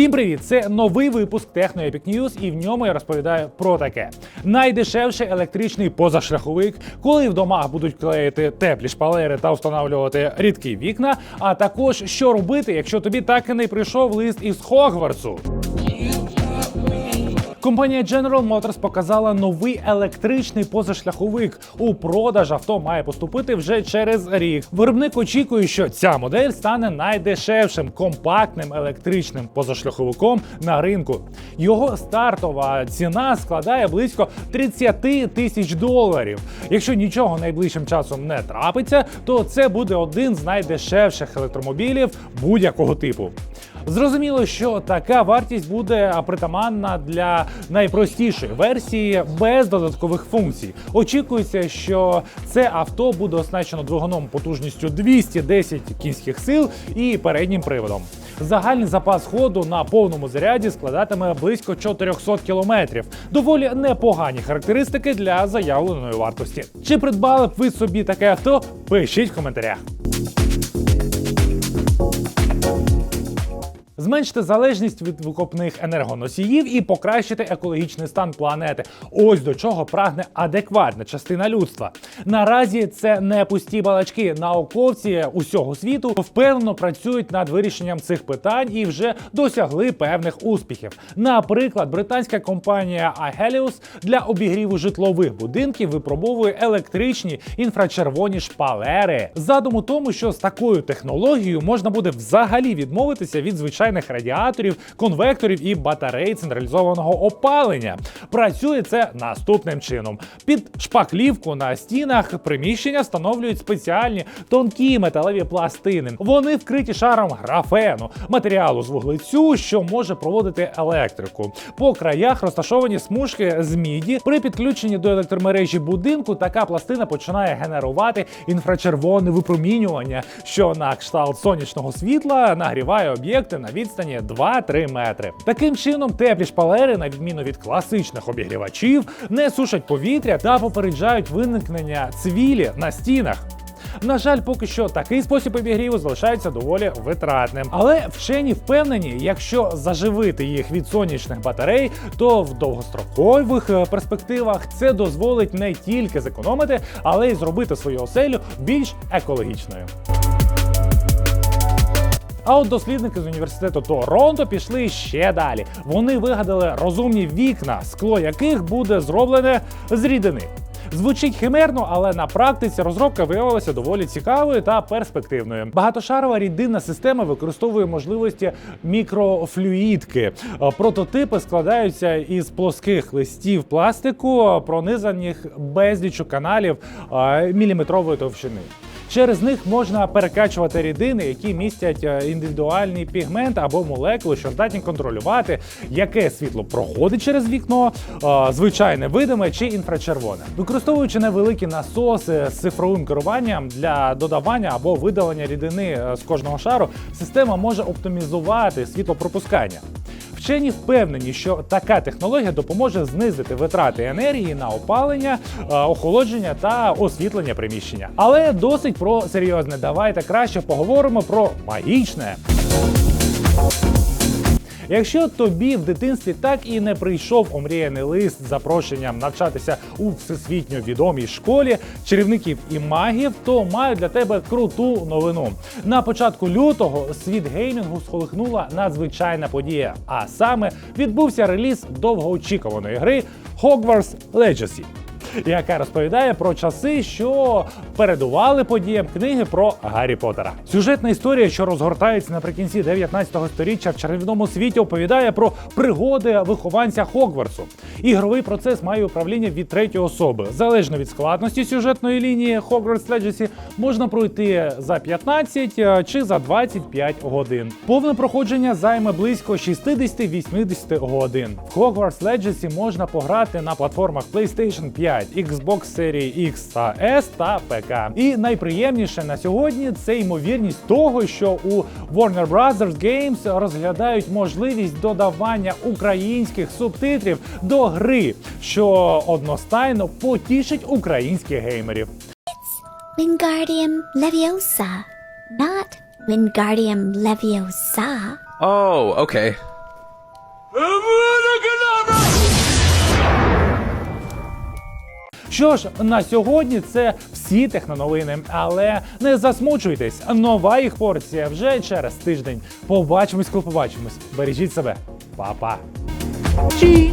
Всім привіт! Це новий випуск Epic News, і в ньому я розповідаю про таке: найдешевший електричний позашляховик, коли в домах будуть клеїти теплі шпалери та встановлювати рідкі вікна. А також що робити, якщо тобі так і не прийшов лист із Хогвартсу. Компанія General Motors показала новий електричний позашляховик. У продаж авто має поступити вже через рік. Виробник очікує, що ця модель стане найдешевшим компактним електричним позашляховиком на ринку. Його стартова ціна складає близько 30 тисяч доларів. Якщо нічого найближчим часом не трапиться, то це буде один з найдешевших електромобілів будь-якого типу. Зрозуміло, що така вартість буде притаманна для найпростішої версії без додаткових функцій. Очікується, що це авто буде оснащено двигуном потужністю 210 кінських сил і переднім приводом. Загальний запас ходу на повному заряді складатиме близько 400 кілометрів. Доволі непогані характеристики для заявленої вартості. Чи придбали б ви собі таке авто? Пишіть в коментарях. Зменшити залежність від викопних енергоносіїв і покращити екологічний стан планети. Ось до чого прагне адекватна частина людства. Наразі це не пусті балачки. Науковці усього світу впевнено працюють над вирішенням цих питань і вже досягли певних успіхів. Наприклад, британська компанія iHelios для обігріву житлових будинків випробовує електричні інфрачервоні шпалери. Задум у тому, що з такою технологією можна буде взагалі відмовитися від звичайних радіаторів, конвекторів і батарей централізованого опалення. Працює це наступним чином: під шпаклівку на стінах приміщення встановлюють спеціальні тонкі металеві пластини. Вони вкриті шаром графену, матеріалу з вуглецю, що може проводити електрику. По краях розташовані смужки з міді. При підключенні до електромережі будинку така пластина починає генерувати інфрачервоне випромінювання, що на кшталт сонячного світла нагріває об'єкти на відстані 2-3 метри. Таким чином, теплі шпалери, на відміну від класичних обігрівачів, не сушать повітря та попереджають виникнення цвілі на стінах. На жаль, поки що такий спосіб обігріву залишається доволі витратним. Але вчені впевнені, якщо заживити їх від сонячних батарей, то в довгострокових е, перспективах це дозволить не тільки зекономити, але й зробити свою оселю більш екологічною. А от дослідники з університету Торонто пішли ще далі. Вони вигадали розумні вікна, скло яких буде зроблене з рідини. Звучить химерно, але на практиці розробка виявилася доволі цікавою та перспективною. Багатошарова рідинна система використовує можливості мікрофлюїдки. Прототипи складаються із плоских листів пластику, пронизаних безлічу каналів міліметрової товщини. Через них можна перекачувати рідини, які містять е, індивідуальний пігмент або молекули, що здатні контролювати, яке світло проходить через вікно, е, звичайне видиме чи інфрачервоне. Використовуючи невеликі насоси з цифровим керуванням для додавання або видалення рідини е, з кожного шару, система може оптимізувати світлопропускання. Вчені впевнені, що така технологія допоможе знизити витрати енергії на опалення, е, охолодження та освітлення приміщення. Але досить про серйозне. Давайте краще поговоримо про магічне. Якщо тобі в дитинстві так і не прийшов омріяний лист з запрошенням навчатися у всесвітньо відомій школі чарівників і магів, то маю для тебе круту новину. На початку лютого світ геймінгу сколихнула надзвичайна подія. А саме відбувся реліз довгоочікуваної гри Hogwarts Legacy яка розповідає про часи, що передували подіям книги про Гаррі Поттера. Сюжетна історія, що розгортається наприкінці 19-го століття в чарівному світі, оповідає про пригоди вихованця Хогвартсу. Ігровий процес має управління від третьої особи. Залежно від складності сюжетної лінії Hogwarts Legacy можна пройти за 15 е, чи за 25 годин. Повне проходження займе близько 60-80 годин. В Hogwarts Legacy можна пограти на платформах PlayStation 5, Xbox серії X та S та ПК. І найприємніше на сьогодні це ймовірність того, що у Warner Brothers Games розглядають можливість додавання українських субтитрів до гри, що одностайно потішить українських геймерів. Wingardium Leviosa, not Wingardium Leviosa. Oh, okay. Що ж, на сьогодні це всі техноновини, але не засмучуйтесь. Нова їх порція вже через тиждень. Побачимось, коли побачимось. Бережіть себе, Па-па. Чи